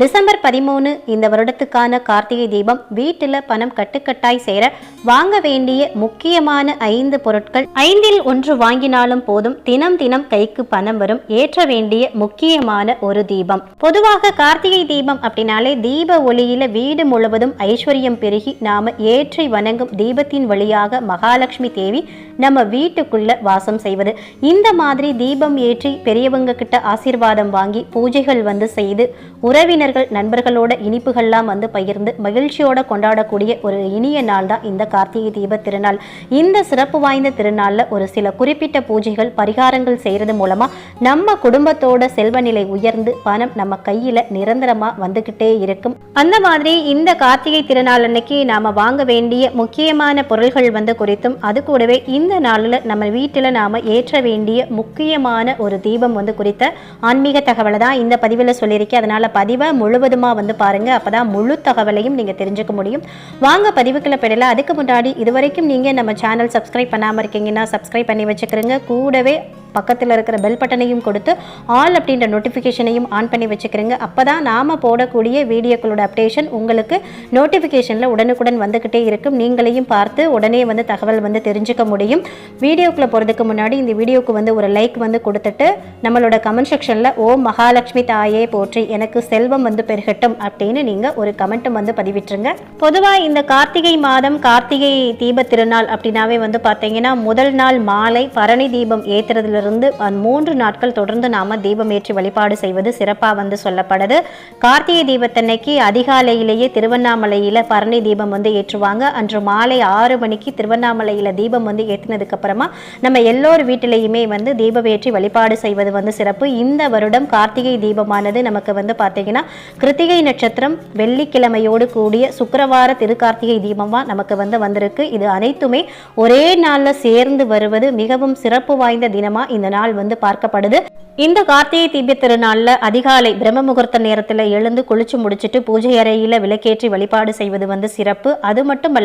December பதிமூணு இந்த வருடத்துக்கான கார்த்திகை தீபம் வீட்டில் பணம் கட்டுக்கட்டாய் சேர வாங்க வேண்டிய முக்கியமான ஐந்து பொருட்கள் ஐந்தில் ஒன்று வாங்கினாலும் போதும் தினம் தினம் கைக்கு பணம் வரும் ஏற்ற வேண்டிய முக்கியமான ஒரு தீபம். பொதுவாக கார்த்திகை தீபம் அப்படின்னாலே தீப ஒளியில வீடு முழுவதும் ஐஸ்வர்யம் பெருகி நாம ஏற்றி வணங்கும் தீபத்தின் வழியாக மகாலட்சுமி தேவி நம்ம வீட்டுக்குள்ள வாசம் செய்வது. இந்த மாதிரி தீபம் ஏற்றி பெரியவங்க கிட்ட ஆசீர்வாதம் வாங்கி பூஜைகள் வந்து செய்து உறவினர் உறவினர்கள் நண்பர்களோட இனிப்புகள்லாம் வந்து பகிர்ந்து மகிழ்ச்சியோட கொண்டாடக்கூடிய ஒரு இனிய நாள் தான் இந்த கார்த்திகை தீப திருநாள். இந்த சிறப்பு வாய்ந்த திருநாள்ல ஒரு சில குறிப்பிட்ட பூஜைகள் பரிகாரங்கள் செய்யறது மூலமா நம்ம குடும்பத்தோட செல்வ நிலை உயர்ந்து பணம் நம்ம கையில் நிரந்தரமா வந்துகிட்டே இருக்கும். அந்த மாதிரி இந்த கார்த்திகை திருநாள் அன்னைக்கு நாம வாங்க வேண்டிய முக்கியமான பொருள்கள் வந்து குறித்தும் அது கூடவே இந்த நாளில் நம்ம வீட்டில் நாம ஏற்ற வேண்டிய முக்கியமான ஒரு தீபம் வந்து குறித்த ஆன்மீக தகவலை தான் இந்த பதிவில் சொல்லியிருக்கேன் அதனால பதிவை முழுவதுமாக வந்து பாருங்க. அப்பதான் முழு தகவலையும் நீங்க தெரிஞ்சுக்க முடியும். வாங்க பதிவுக்களை பெறல அதுக்கு முன்னாடி இதுவரைக்கும் நீங்க நம்ம சேனல் சப்ஸ்கிரைப் பண்ணாம இருக்கீங்கன்னா சப்ஸ்கிரைப் பண்ணி வச்சுக்கிறீங்க கூடவே பக்கத்தில் இருக்கிற பெல் பட்டனையும் கொடுத்து ஆல் அப்படின்ற நோட்டிஃபிகேஷனையும் ஆன் பண்ணி வச்சுக்கிறீங்க. அப்போ தான் நாம் போடக்கூடிய வீடியோக்களோட அப்டேஷன் உங்களுக்கு நோட்டிஃபிகேஷனில் உடனுக்குடன் வந்துக்கிட்டே இருக்கும். நீங்களையும் பார்த்து உடனே வந்து தகவல் வந்து தெரிஞ்சுக்க முடியும். வீடியோக்குள்ளே போகிறதுக்கு முன்னாடி இந்த வீடியோக்கு வந்து ஒரு லைக் வந்து கொடுத்துட்டு நம்மளோட கமெண்ட் செக்ஷனில் ஓ மகாலட்சுமி தாயே போற்றி எனக்கு செல்வம் வந்து பெருகட்டும் அப்படின்னு நீங்கள் ஒரு கமெண்ட்டும் வந்து பதிவிட்டுருங்க. பொதுவாக இந்த கார்த்திகை மாதம் கார்த்திகை தீப திருநாள் அப்படின்னாவே வந்து பார்த்தீங்கன்னா முதல் நாள் மாலை பரணி தீபம் ஏற்றுறதுல இருந்து மூன்று நாட்கள் தொடர்ந்து நாம் தீபம் ஏற்றி வழிபாடு செய்வது சிறப்பாக வந்து சொல்லப்படுது. கார்த்திகை தீபத்தன்னைக்கு அதிகாலையிலேயே திருவண்ணாமலையில் பரணி தீபம் வந்து ஏற்றுவாங்க. அன்று மாலை ஆறு மணிக்கு திருவண்ணாமலையில் தீபம் வந்து ஏற்றினதுக்கு அப்புறமா நம்ம எல்லோர் வீட்டிலையுமே வந்து தீபம் ஏற்றி வழிபாடு செய்வது வந்து சிறப்பு. இந்த வருடம் கார்த்திகை தீபமானது நமக்கு வந்து பார்த்தீங்கன்னா கிருத்திகை நட்சத்திரம் வெள்ளிக்கிழமையோடு கூடிய சுக்கரவார திருக்கார்த்திகை தீபமாக நமக்கு வந்து வந்திருக்கு. இது அனைத்துமே ஒரே நாளில் சேர்ந்து வருவது மிகவும் சிறப்பு வாய்ந்த தினமாக இந்த நாள் வந்து பார்க்கப்படுது. இந்த கார்த்திகை தீப திருநாளில் அதிகாலை பிரம்ம முகூர்த்த நேரத்தில் எழுந்து குளிச்சு முடிச்சுட்டு பூஜை அறையில் விளக்கேற்றி வழிபாடு செய்வது வந்து சிறப்பு. அது மட்டும்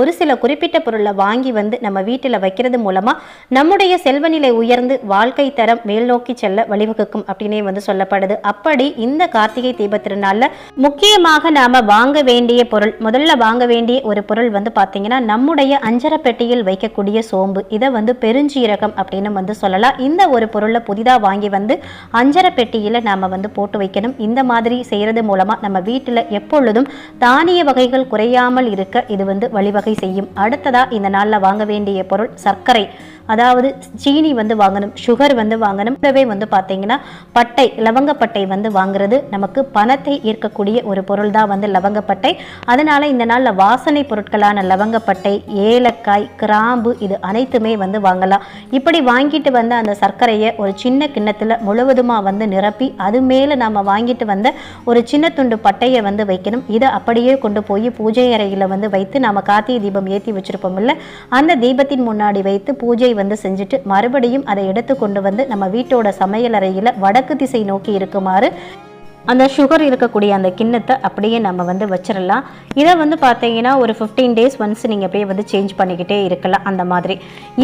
ஒரு சில குறிப்பிட்ட பொருளை வாங்கி வந்து நம்ம வீட்டில் வைக்கிறது மூலமாக நம்முடைய செல்வநிலை உயர்ந்து வாழ்க்கை தரம் மேல் நோக்கி செல்ல வழிவகுக்கும் அப்படின்னே வந்து சொல்லப்படுது. அப்படி இந்த கார்த்திகை தீப திருநாளில் முக்கியமாக நாம் வாங்க வேண்டிய பொருள் முதல்ல வாங்க வேண்டிய ஒரு பொருள் வந்து பார்த்தீங்கன்னா நம்முடைய அஞ்சர பெட்டியில் வைக்கக்கூடிய சோம்பு. இதை வந்து பெருஞ்சீரகம் அப்படின்னு வந்து சொல்லலாம். இந்த ஒரு பொருளை புதிதாக வாங்கி வந்து அஞ்சர பெட்டியில் நாம் வந்து போட்டு வைக்கணும். இந்த மாதிரி செய்கிறது மூலமாக நம்ம வீட்டில் எப்பொழுதும் தானிய வகைகள் குறையாமல் இருக்க இது வந்து வழிவகை செய்யும். அடுத்ததாக இந்த நாளில் வாங்க வேண்டிய பொருள் சர்க்கரை. அதாவது சீனி வந்து வாங்கணும் சுகர் வந்து வாங்கணும். கூடவே வந்து பார்த்தீங்கன்னா பட்டை லவங்கப்பட்டை வந்து வாங்குறது நமக்கு பணத்தை ஈர்க்கக்கூடிய ஒரு பொருள் தான் வந்து லவங்கப்பட்டை அதனால் இந்த நாளில் வாசனை பொருட்களான லவங்கப்பட்டை ஏலக்காய் கிராம்பு இது அனைத்துமே வந்து வாங்கலாம். இப்படி வாங்கிட்டு வந்த அந்த சர்க்கரையை ஒரு சின்ன கிண்ணத்தில் முழுவதுமாக வந்து நிரப்பி அது மேலே நம்ம வாங்கிட்டு வந்த ஒரு சின்ன துண்டு பட்டையை வந்து வைக்கணும். இதை அப்படியே கொண்டு போய் பூஜை அறையில் வந்து வைத்து நாம் கார்த்திகை தீபம் ஏற்றி வச்சிருப்போம்ல அந்த தீபத்தின் முன்னாடி வைத்து பூஜை வந்து செஞ்சுட்டு மறுபடியும் அதை எடுத்து கொண்டு வந்து நம்ம வீட்டோட சமையல் அறையில் வடக்கு திசை நோக்கி இருக்குமாறு அந்த சுகர் இருக்கக்கூடிய அந்த கிண்ணத்தை அப்படியே நம்ம வந்து வச்சிடலாம் இதை வந்து பார்த்தீங்கன்னா ஒரு ஃபிஃப்டீன் டேஸ் ஒன்ஸ் நீங்கள் அப்படியே வந்து சேஞ்ச் பண்ணிக்கிட்டே இருக்கலாம் அந்த மாதிரி.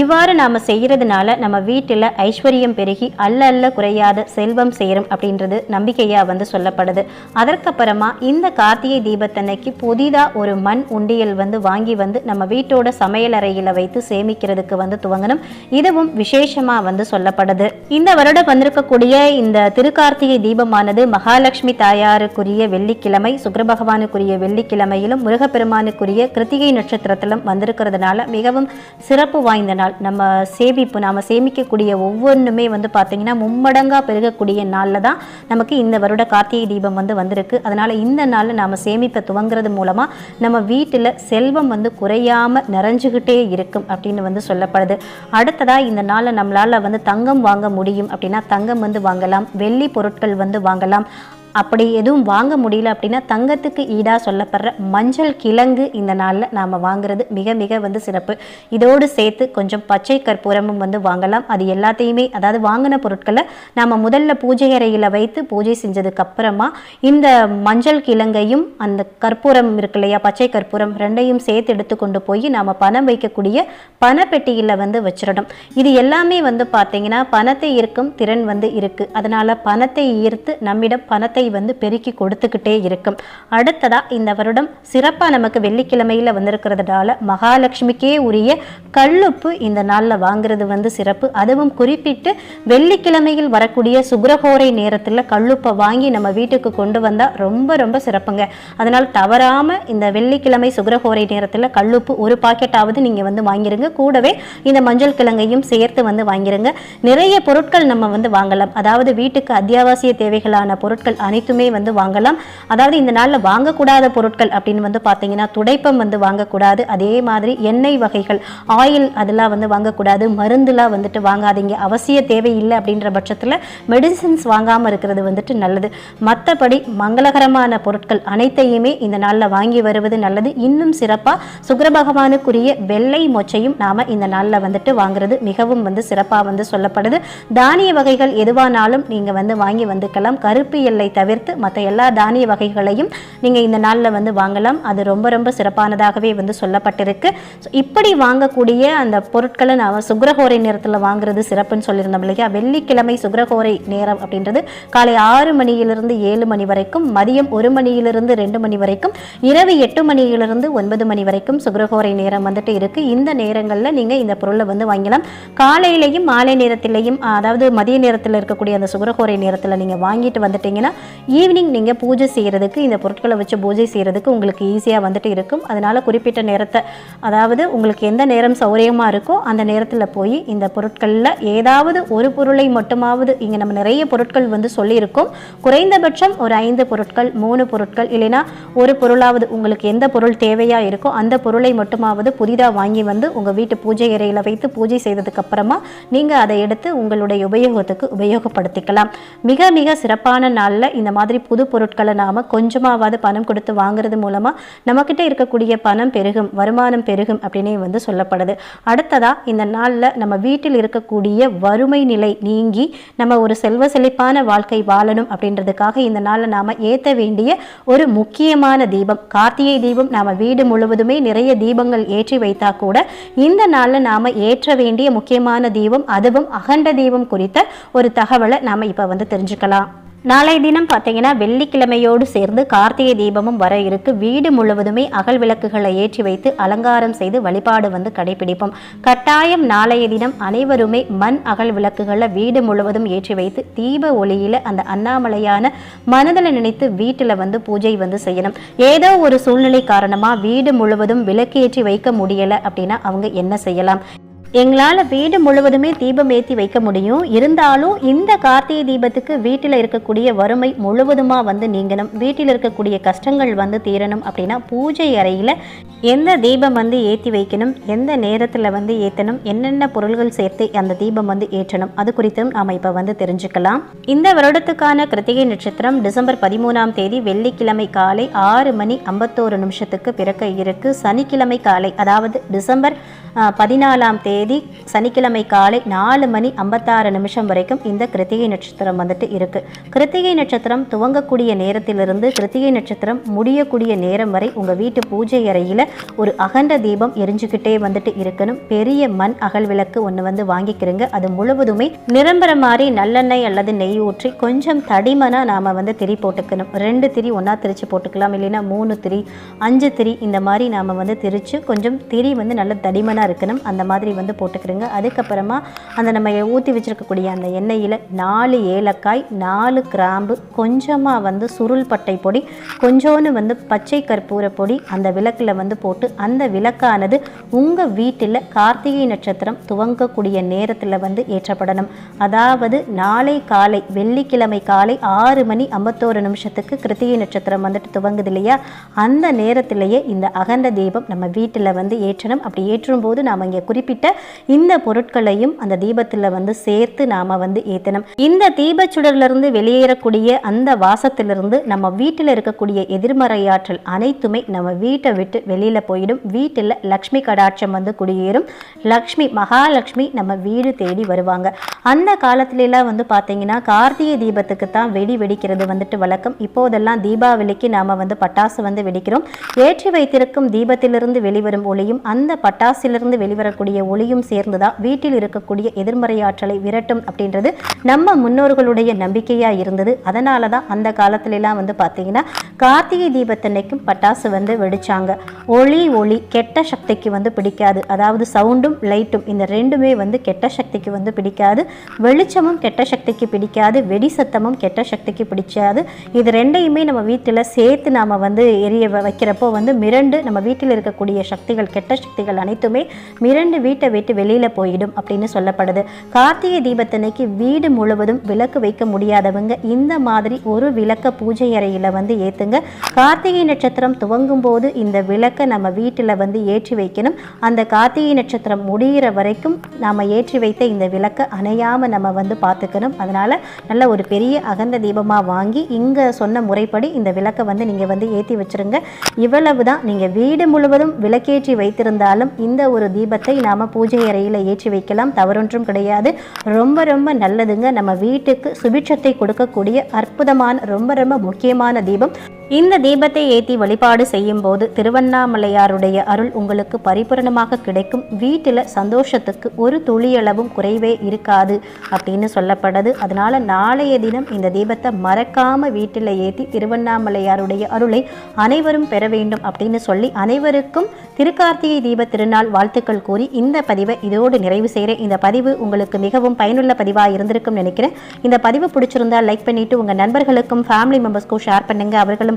இவ்வாறு நாம் செய்கிறதுனால நம்ம வீட்டில் ஐஸ்வர்யம் பெருகி அல்ல அல்ல குறையாத செல்வம் சேரும் அப்படின்றது நம்பிக்கையாக வந்து சொல்லப்படுது. அதற்கப்புறமா இந்த கார்த்திகை தீபத்தன்னைக்கு புதிதாக ஒரு மண் உண்டியல் வந்து வாங்கி வந்து நம்ம வீட்டோட சமையலறையில் வைத்து சேமிக்கிறதுக்கு வந்து துவங்கணும். இதுவும் விசேஷமாக வந்து சொல்லப்படுது. இந்த வருடம் வந்திருக்கக்கூடிய இந்த திருக்கார்த்திகை தீபமானது மகால மகாலட்சுமி தாயாருக்குரிய வெள்ளிக்கிழமை சுக்கிர பகவானுக்குரிய வெள்ளிக்கிழமையிலும் முருகப்பெருமானுக்குரிய கிருத்திகை நட்சத்திரத்திலும் வந்திருக்கிறதுனால மிகவும் சிறப்பு வாய்ந்த நாள். நம்ம சேமிப்பு நாம சேமிக்கக்கூடிய ஒவ்வொன்றுமே வந்து பார்த்திங்கன்னா மும்மடங்காக பெருகக்கூடிய நாளில் தான் நமக்கு இந்த வருட கார்த்திகை தீபம் வந்து வந்திருக்கு. அதனால் இந்த நாளில் நாம் சேமிப்பை துவங்குறது மூலமாக நம்ம வீட்டில் செல்வம் வந்து குறையாம நிறைஞ்சுக்கிட்டே இருக்கும் அப்படின்னு வந்து சொல்லப்படுது. அடுத்ததாக இந்த நாளில் நம்மளால் வந்து தங்கம் வாங்க முடியும் அப்படின்னா தங்கம் வந்து வாங்கலாம் வெள்ளி பொருட்கள் வந்து வாங்கலாம். அப்படி எதுவும் வாங்க முடியல அப்படின்னா தங்கத்துக்கு ஈடாக சொல்லப்படுற மஞ்சள் கிழங்கு இந்த நாளில் நாம் வாங்குறது மிக மிக வந்து சிறப்பு. இதோடு சேர்த்து கொஞ்சம் பச்சை கற்பூரமும் வந்து வாங்கலாம். அது எல்லாத்தையுமே அதாவது வாங்கின பொருட்களை நாம் முதல்ல பூஜை அறையில் வைத்து பூஜை செஞ்சதுக்கு அப்புறமா இந்த மஞ்சள் கிழங்கையும் அந்த கற்பூரம் இருக்கு இல்லையா பச்சை கற்பூரம் ரெண்டையும் சேர்த்து எடுத்து கொண்டு போய் நாம் பணம் வைக்கக்கூடிய பணப்பெட்டியில் வந்து வச்சிடணும். இது எல்லாமே வந்து பார்த்தீங்கன்னா பணத்தை ஈர்க்கும் திறன் வந்து இருக்குது அதனால் பணத்தை ஈர்த்து நம்மிடம் பணத்தை வந்து பெருக்கி கொடுத்துக்கிட்டே இருக்கும். அடுத்ததாக இந்த வருடம் சிறப்பாக நமக்கு வெள்ளிக்கிழமையில் வந்திருக்கிறதுனால மகாலட்சுமிக்கே உரிய கல்லுப்பு இந்த நாளில் வாங்குறது வந்து சிறப்பு. அதுவும் குறிப்பிட்டு வெள்ளிக்கிழமையில் வரக்கூடிய சுக்கரகோரை நேரத்தில் கல்லுப்பை வாங்கி நம்ம வீட்டுக்கு கொண்டு வந்தால் ரொம்ப ரொம்ப சிறப்புங்க. அதனால் தவறாமல் இந்த வெள்ளிக்கிழமை சுக்கரகோரை நேரத்தில் கல்லுப்பு ஒரு பாக்கெட்டாவது நீங்கள் வந்து வாங்கிருங்க. கூடவே இந்த மஞ்சள் கிழங்கையும் சேர்த்து வந்து வாங்கிருங்க. நிறைய பொருட்கள் நம்ம வந்து வாங்கலாம். அதாவது வீட்டுக்கு அத்தியாவசிய தேவைகளான பொருட்கள் அனைத்துமே வந்து வாங்கலாம். அதாவது இந்த நாளில் வாங்கக்கூடாத பொருட்கள் அப்படின்னு வந்து பார்த்தீங்கன்னா துடைப்பம் வந்து வாங்கக்கூடாது. அதே மாதிரி எண்ணெய் வகைகள் ஆயில் அதெல்லாம் வந்து வாங்கக்கூடாது. மருந்துலாம் வந்துட்டு வாங்காதீங்க. அவசிய தேவை இல்லை அப்படின்ற பட்சத்தில் மெடிசின்ஸ் வாங்காமல் இருக்கிறது வந்துட்டு நல்லது. மற்றபடி மங்களகரமான பொருட்கள் அனைத்தையுமே இந்த நாளில் வாங்கி வருவது நல்லது. இன்னும் சிறப்பாக சுக்கிர பகவானுக்குரிய வெள்ளை மொச்சையும் நாம் இந்த நாளில் வந்துட்டு வாங்குறது மிகவும் வந்து சிறப்பாக வந்து சொல்லப்படுது. தானிய வகைகள் எதுவானாலும் நீங்கள் வந்து வாங்கி வந்துக்கலாம். கருப்பு எல்லை தவிர்த்து மற்ற எல்லா தானிய வகைகளையும் நீங்கள் இந்த நாளில் வந்து வாங்கலாம். அது ரொம்ப ரொம்ப சிறப்பானதாகவே வந்து சொல்லப்பட்டிருக்கு. ஸோ இப்படி வாங்கக்கூடிய அந்த பொருட்களை நான் சுக்ரஹோரை நேரத்தில் வாங்குறது சிறப்புன்னு சொல்லியிருந்தோம் இல்லையா? வெள்ளிக்கிழமை சுக்ரஹோரை நேரம் அப்படின்றது காலை ஆறு மணியிலிருந்து ஏழு மணி வரைக்கும் மதியம் ஒரு மணியிலிருந்து ரெண்டு மணி வரைக்கும் இரவு எட்டு மணியிலிருந்து ஒன்பது மணி வரைக்கும் சுக்ரஹோரை நேரம் வந்துட்டு இருக்கு. இந்த நேரங்களில் நீங்கள் இந்த பொருளை வந்து வாங்கலாம். காலையிலையும் மாலை நேரத்திலையும் அதாவது மதிய நேரத்தில் இருக்கக்கூடிய அந்த சுகரஹோரை நேரத்தில் நீங்கள் வாங்கிட்டு வந்துட்டீங்கன்னா ஈவினிங் நீங்கள் பூஜை செய்கிறதுக்கு இந்த பொருட்களை வச்சு பூஜை செய்கிறதுக்கு உங்களுக்கு ஈஸியாக வந்துட்டு இருக்கும். அதனால் குறிப்பிட்ட நேரத்தை அதாவது உங்களுக்கு எந்த நேரம் சௌகரியமாக இருக்கோ அந்த நேரத்தில் போய் இந்த பொருட்களில் ஏதாவது ஒரு பொருளை மட்டுமாவது இங்கே நம்ம நிறைய பொருட்கள் வந்து சொல்லியிருக்கோம். குறைந்தபட்சம் ஒரு ஐந்து பொருட்கள் மூணு பொருட்கள் இல்லைன்னா ஒரு பொருளாவது உங்களுக்கு எந்த பொருள் தேவையாக இருக்கோ அந்த பொருளை மட்டுமாவது புதிதாக வாங்கி வந்து உங்கள் வீட்டு பூஜை அறையில் வைத்து பூஜை செய்ததுக்கப்புறமா நீங்கள் அதை எடுத்து உங்களுடைய உபயோகத்துக்கு உபயோகப்படுத்திக்கலாம். மிக மிக சிறப்பான நாளில் இந்த மாதிரி புது பொருட்களை நாம் கொஞ்சமாவது பணம் கொடுத்து வாங்குறது மூலமாக நம்மக்கிட்ட இருக்கக்கூடிய பணம் பெருகும் வருமானம் பெருகும் அப்படின்னே வந்து சொல்லப்படுது. அடுத்ததா இந்த நாளில் நம்ம வீட்டில் இருக்கக்கூடிய வறுமை நிலை நீங்கி நம்ம ஒரு செல்வ செழிப்பான வாழ்க்கை வாழணும் அப்படின்றதுக்காக இந்த நாளில் நாம் ஏற்ற வேண்டிய ஒரு முக்கியமான தீபம் கார்த்திகை தீபம் நாம் வீடு முழுவதுமே நிறைய தீபங்கள் ஏற்றி வைத்தா கூட இந்த நாளில் நாம் ஏற்ற வேண்டிய முக்கியமான தீபம் அதுவும் அகண்ட தீபம் குறித்த ஒரு தகவலை நாம் இப்போ வந்து தெரிஞ்சுக்கலாம். நாளை தினம் பார்த்தீங்கன்னா வெள்ளிக்கிழமையோடு சேர்ந்து கார்த்திகை தீபமும் வர இருக்கு. வீடு முழுவதுமே அகல் விளக்குகளை ஏற்றி வைத்து அலங்காரம் செய்து வழிபாடு வந்து கடைபிடிப்போம். கட்டாயம் நாளைய தினம் அனைவருமே மண் அகல் விளக்குகளை வீடு முழுவதும் ஏற்றி வைத்து தீப ஒளியில அந்த அண்ணாமலையான மனதில் நினைத்து வீட்டில் வந்து பூஜை வந்து செய்யணும். ஏதோ ஒரு சூழ்நிலை காரணமாக வீடு முழுவதும் விளக்கு ஏற்றி வைக்க முடியலை அப்படின்னா அவங்க என்ன செய்யலாம்? எங்களால் வீடு முழுவதுமே தீபம் ஏற்றி வைக்க முடியும். இருந்தாலும் இந்த கார்த்திகை தீபத்துக்கு வீட்டில் இருக்கக்கூடிய வறுமை முழுவதுமாக வந்து நீங்கணும். வீட்டில் இருக்கக்கூடிய கஷ்டங்கள் வந்து தீரணும் அப்படின்னா பூஜை அறையில் எந்த தீபம் வந்து ஏற்றி வைக்கணும் எந்த நேரத்தில் வந்து ஏற்றணும் என்னென்ன பொருள்கள் சேர்த்து அந்த தீபம் வந்து ஏற்றணும் அது குறித்தும் நாம் இப்போ வந்து தெரிஞ்சுக்கலாம். இந்த வருடத்துக்கான கிருத்திகை நட்சத்திரம் டிசம்பர் பதிமூணாம் தேதி வெள்ளிக்கிழமை காலை ஆறு மணி ஐம்பத்தோரு நிமிஷத்துக்கு பிறக்க இருக்கு. சனிக்கிழமை காலை அதாவது டிசம்பர் பதினாலாம் தேதி சனிக்கிழமை காலை நாலு மணி ஐம்பத்தாறு நிமிஷம் வரைக்கும் இந்த கிருத்திகை நட்சத்திரம் வந்துட்டு இருக்கு. கிருத்திகை நட்சத்திரம் துவங்கக்கூடிய நேரத்திலிருந்து கிருத்திகை நட்சத்திரம் முடியக்கூடிய நேரம் வரை உங்கள் வீட்டு பூஜை அறையில் ஒரு அகண்ட தீபம் எரிஞ்சுக்கிட்டே வந்துட்டு இருக்கணும். பெரிய மண் அகல் விளக்கு ஒன்று வந்து வாங்கிக்கிறங்க. அது முழுவதுமே நிரம்புற மாதிரி நல்லெண்ணெய் அல்லது நெய் ஊற்றி கொஞ்சம் தடிமனாக நாம் வந்து திரி போட்டுக்கணும். ரெண்டு திரி ஒன்றா திரிச்சு போட்டுக்கலாம். இல்லைன்னா மூணு திரி அஞ்சு திரி இந்த மாதிரி நாம் வந்து திரித்து கொஞ்சம் திரி வந்து நல்ல தடிமனாக இருக்கணும். அந்த மாதிரி வந்து போட்டுக்கிறோங்க. அதுக்கப்புறமா அந்த நம்ம ஊற்றி வச்சிருக்கக்கூடிய அந்த எண்ணெயில் நாலு ஏலக்காய் நாலு கிராம்பு கொஞ்சமாக வந்து சுருள் பட்டை பொடி கொஞ்சோன்னு வந்து பச்சை கற்பூர பொடி அந்த விளக்கில் வந்து போட்டு அந்த விளக்கானது உங்கள் வீட்டில் கார்த்திகை நட்சத்திரம் துவங்கக்கூடிய நேரத்தில் வந்து ஏற்றப்படணும். அதாவது நாளை காலை வெள்ளிக்கிழமை காலை ஆறு மணி ஐம்பத்தோரு நிமிஷத்துக்கு கிருத்திகை நட்சத்திரம் வந்துட்டு துவங்குது இல்லையா? அந்த நேரத்திலேயே இந்த அகந்த தீபம் நம்ம வீட்டில் வந்து ஏற்றணும். அப்படி ஏற்றும் போது நாம் இங்கே குறிப்பிட்ட இந்த பொருட்களையும் அந்த தீபத்தில் வந்து சேர்த்து நாம் வந்து ஏற்றணும் இந்த தீபச்சுடர்லேருந்து வெளியேறக்கூடிய அந்த வாசத்திலிருந்து நம்ம வீட்டில் இருக்கக்கூடிய எதிர்மறையாற்றல் அனைத்துமே நம்ம வீட்டை விட்டு வெளியில் போயிடும். வீட்டில் லக்ஷ்மி கடாட்சம் வந்து குடியேறும். லக்ஷ்மி மகாலட்சுமி நம்ம வீடு தேடி வருவாங்க. அந்த காலத்துலலாம் வந்து பார்த்தீங்கன்னா கார்த்திகை தீபத்துக்கு தான் வெடி வெடிக்கிறது வந்துட்டு வழக்கம். இப்போதெல்லாம் தீபாவளிக்கு நாம் வந்து பட்டாசு வந்து வெடிக்கிறோம். ஏற்றி வைத்திருக்கும் தீபத்திலிருந்து வெளிவரும் ஒளியும் அந்த பட்டாசிலிருந்து வெளிவரக்கூடிய ஒளியும் சேர்ந்து தான் வீட்டில் இருக்கக்கூடிய எதிர்மறையாற்றலை விரட்டும் அப்படின்றது நம்ம முன்னோர்களுடைய நம்பிக்கையாக இருந்தது. அதனால தான் அந்த காலத்துலலாம் வந்து பார்த்தீங்கன்னா கார்த்திகை தீபத்தன்னைக்கும் பட்டாசு வந்து வெடிச்சாங்க. ஒளி ஒளி கெட்ட சக்திக்கு வந்து பிடிக்காது. அதாவது சவுண்டும் லைட்டும் இந்த ரெண்டுமே வந்து கெட்ட சக்திக்கு வந்து பிடிக்காது. வெளிச்சமும் கெட்ட சக்திக்கு பிடிக்காது. வெடி சத்தமும் கெட்ட சக்திக்கு பிடிக்காது. இது ரெண்டையுமே நம்ம வீட்டில் சேர்த்து நாம் வந்து எரிய வ- வைக்கிறப்போ வந்து மிரண்டு நம்ம வீட்டில் இருக்கக்கூடிய சக்திகள் கெட்ட சக்திகள் அனைத்துமே மிரண்டு வீட்டை விட்டு வெளியில் போயிடும் அப்படின்னு சொல்லப்படுது. கார்த்திகை தீபத்தன்னைக்கு வீடு முழுவதும் விளக்கு வைக்க முடியாதவங்க இந்த மாதிரி ஒரு விளக்க பூஜை அறையில் வந்து ஏற்றுங்க கார்த்திகை நட்சத்திரம் துவங்கும் போது இந்த விளக்கை நம்ம வீட்டில் வந்து ஏற்றி வைக்கணும். அந்த கார்த்திகை நட்சத்திரம் முடிகிற வரைக்கும் நாம் ஏற்றி வைத்த இந்த விளக்கை அணையாமல் நம்ம வந்து பார்த்துக்கணும். அதனால் நல்ல ஒரு பெரிய அகந்த தீபமாக வாங்கி இங்கே சொன்ன முறைப்படி இந்த விளக்கை வந்து நீங்கள் வந்து ஏற்றி வச்சிருங்க. இவ்வளவு தான் நீங்கள் வீடு முழுவதும் விளக்கேற்றி வைத்திருந்தாலும் இந்த ஒரு தீபத்தை நாம் பூஜை அறையில் ஏற்றி வைக்கலாம். தவறொன்றும் கிடையாது. ரொம்ப ரொம்ப நல்லதுங்க. நம்ம வீட்டுக்கு சுபிட்சத்தை கொடுக்கக்கூடிய அற்புதமான ரொம்ப ரொம்ப முக்கியமான தீபம். இந்த தீபத்தை ஏற்றி வழிபாடு செய்யும் போது திருவண்ணாமலையாருடைய அருள் உங்களுக்கு பரிபூரணமாக கிடைக்கும். வீட்டில் சந்தோஷத்துக்கு ஒரு துளியளவும் குறைவே இருக்காது அப்படின்னு சொல்லப்படுது. அதனால நாளைய தினம் இந்த தீபத்தை மறக்காம வீட்டில் ஏற்றி திருவண்ணாமலையாருடைய அருளை அனைவரும் பெற வேண்டும் அப்படின்னு சொல்லி அனைவருக்கும் திருக்கார்த்திகை தீப திருநாள் வாழ்த்துக்கள் கூறி இந்த பதிவை இதோடு நிறைவு செய்கிறேன் இந்த பதிவு உங்களுக்கு மிகவும் பயனுள்ள பதிவாக இருந்திருக்கும் நினைக்கிறேன். இந்த பதிவு பிடிச்சிருந்தா லைக் பண்ணிட்டு உங்கள் நண்பர்களுக்கும் ஃபேமிலி மெம்பர்ஸ்க்கும் ஷேர் பண்ணுங்க. அவர்களும்